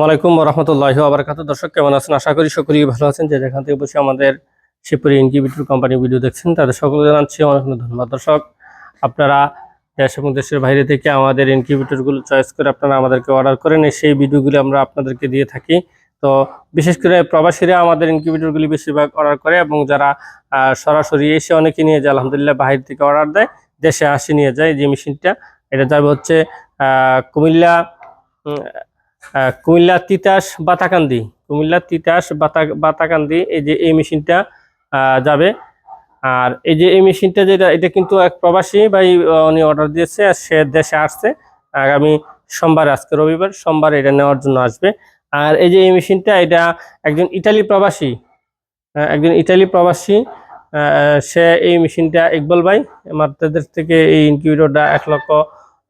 আসসালামাইকুম রহমতুল্লাহ আবরকাত দর্শক, কেমন আছেন? আশা করি সকলেই ভালো আছেন। যে যেখান থেকে বসে আমাদের শিবপুরি ইনকিউবেটর কোম্পানি ভিডিও দেখছেন, তাদের সকলে জানাচ্ছি অনেক অনেক ধন্যবাদ। দর্শক, আপনারা দেশ এবং দেশের বাইরে থেকে আমাদের ইনকিউবেটরগুলো চয়েস করে আপনারা আমাদেরকে অর্ডার করেন সেই ভিডিওগুলি আমরা আপনাদেরকে দিয়ে থাকি। তো বিশেষ করে প্রবাসীরা আমাদের ইনকিউবেটরগুলি বেশিরভাগ অর্ডার করে এবং যারা সরাসরি এসে অনেকে নিয়ে যায়, আলহামদুলিল্লাহ বাহির থেকে অর্ডার দেয়, দেশে আসি নিয়ে যায় যে মেশিনটা। এটা যাবে হচ্ছে কুমিল্লা কুমিল্লা তিতাস বাতাকান্দি। কুমিল্লা তিতাস বাতা বাতাকান্দি, এই যে এই মেশিনটা যাবে। আর এই যে এই মেশিনটা যেটা, এটা কিন্তু এক প্রবাসী ভাই উনি অর্ডার দিয়েছে আর সে দেশে আসছে। আগামী সোমবার, আজকে রবিবার, সোমবার এটা নেওয়ার জন্য আসবে। আর এই যে এই মেশিনটা, এটা একজন ইটালি প্রবাসী। একজন ইটালি প্রবাসী সে এই মেশিনটা, ইকবাল ভাই, আমাদের থেকে এই ইনকিউবেটরটা এক লক্ষ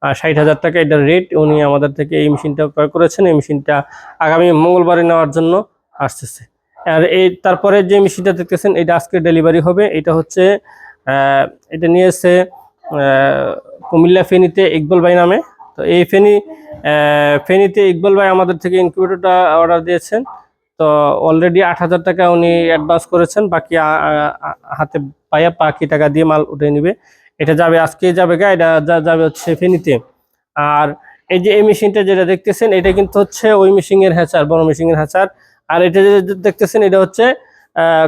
ষাট হাজার টাকা এটা রেট উনি আমাদের থেকে এই মেশিনটা ক্রয় করেছেন। এই মেশিনটা আগামী মঙ্গলবারে নেওয়ার জন্য আসতেছে। আর এই তারপরে যে মেশিনটা দেখতেছেন এটা আজকে ডেলিভারি হবে। এটা হচ্ছে এটা নিয়ে আহ, কুমিল্লা ফেনীতে ইকবল ভাই নামে। তো এই ফেনী ফেনীতে ইকবাল ভাই আমাদের থেকে ইনকিউবেটরটা অর্ডার দিয়েছেন। তো অলরেডি আট হাজার টাকা উনি অ্যাডভান্স করেছেন। বাকি হাতে পাইয়া বাকি টাকা দিয়ে মাল উঠে নিবে। এটা যাবে আজকে, যাবে গা, এটা যাবে হচ্ছে ফেনীতে। আর এই যে এই মেশিনটা যেটা দেখতেছেন, এটা কিন্তু হচ্ছে ওই মেশিনের হ্যাচার, বড় মেশিনের হ্যাচার। আর এটা যেটা দেখতেছেন, এটা হচ্ছে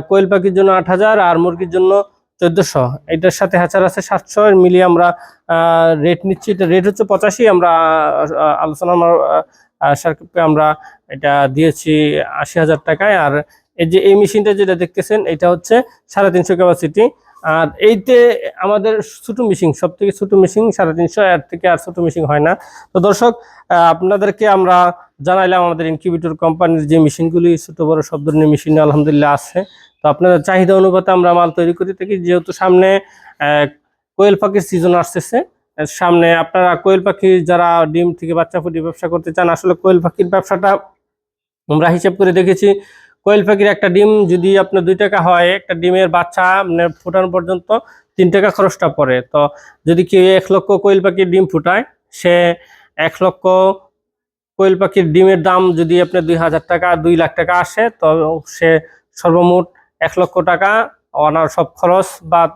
কোয়েল পাখির জন্য আট হাজার আর মুরগির জন্য চোদ্দশো। এটার সাথে হ্যাচার আছে সাতশো মিলিয়ে আমরা রেট নিচ্ছি। এটা রেট হচ্ছে পঁচাশি। আমরা আলোচনা সাপেক্ষে আমরা এটা দিয়েছি আশি হাজার টাকায়। আর এই যে এই মেশিনটা যেটা দেখতেছেন, এটা হচ্ছে সাড়ে তিনশো ক্যাপাসিটি আর এইতে আমাদের ছোটো মেশিন সব থেকে ছোটো মেশিন সাড়ে তিনশো, এর থেকে আর ছোটো মেশিন হয় না। তো দর্শক আপনাদেরকে আমরা জানাইলাম আমাদের ইনকিউবেটর কোম্পানির যে মেশিনগুলি ছোট বড় সব ধরনের মেশিন আলহামদুলিল্লাহ আছে। তো আপনাদের চাহিদা অনুপাতে আমরা মাল তৈরি করে থাকি। যেহেতু সামনে কোয়েল পাখির সিজন আসতেছে সামনে আপনারা কোয়েল পাখির যারা ডিম থেকে বাচ্চা ফুটি ব্যবসা করতে চান, আসলে কোয়েল পাখির ব্যবসাটা আমরা হিসাব করে দেখেছি কোয়েল পাখির একটা ডিম যদি আপনার দুই টাকা হয়, একটা ডিমের বাচ্চা মানে ফোটানো পর্যন্ত তিন টাকা খরচটা পড়ে। তো যদি কেউ এক লক্ষ কোয়েল পাখির ডিম ফুটায়, সে এক লক্ষ কোয়েল পাখির ডিমের দাম যদি আপনার দুই হাজার টাকা, দুই লাখ টাকা আসে, তো সে সর্বমোট এক লক্ষ টাকা ওনার সব খরচ বাদ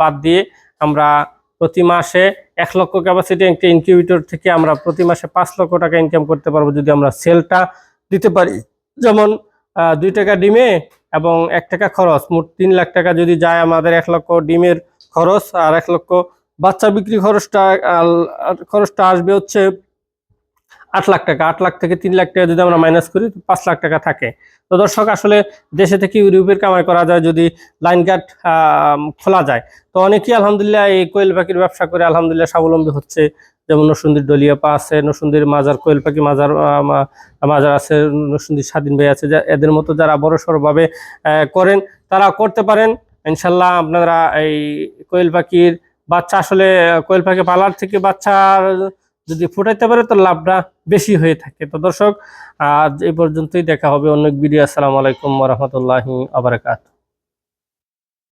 বাদ দিয়ে আমরা প্রতি মাসে এক লক্ষ ক্যাপাসিটি একটা ইনকিউবেটর থেকে আমরা প্রতি মাসে পাঁচ লক্ষ টাকা ইনকাম করতে পারব যদি আমরা সেলটা দিতে পারি। যেমন দুই টাকা ডিমে এবং এক টাকা খরচ। মোট তিন লাখ টাকা যদি যায় আমাদের এক লক্ষ ডিমের খরচ, আর এক লক্ষ বাচ্চা বিক্রি খরচটা খরচটা আসবে হচ্ছে আট লাখ টাকা, আট লাখ থেকে তিন লাখ টাকা যদি আমরা মাইনাস করি পাঁচ লাখ টাকা থাকে। তো দর্শক, আসলে দেশে থেকে ইউরোপের কামাই করা যায় যদি লাইন গার্ড খোলা যায়। তো অনেকেই আলহামদুলিল্লাহ এই কোয়েল পাখির ব্যবসা করে আলহামদুলিল্লাহ স্বাবলম্বী হচ্ছে। যেমন নসুন্দির ডলিয়া পা আছে, নসুন্দির মাজার, কোয়েল পাখি মাজার মাজার আছে, নসুন্দির স্বাধীন ভাই আছে এদের মতো যারা বড় সড়ভাবে করেন, তারা করতে পারেন। ইনশাল্লাহ আপনারা এই কোয়েল পাখির বাচ্চা, আসলে কোয়েল পাখি পালার থেকে বাচ্চা যদি ফুটাইতে পারে, তো লাভটা বেশি হয়ে থাকে। তো দর্শক, আজ এই পর্যন্তই দেখা হবে অনেক ভিডিও। আসসালামু আলাইকুম রহমতুল্লাহি আবরাকাত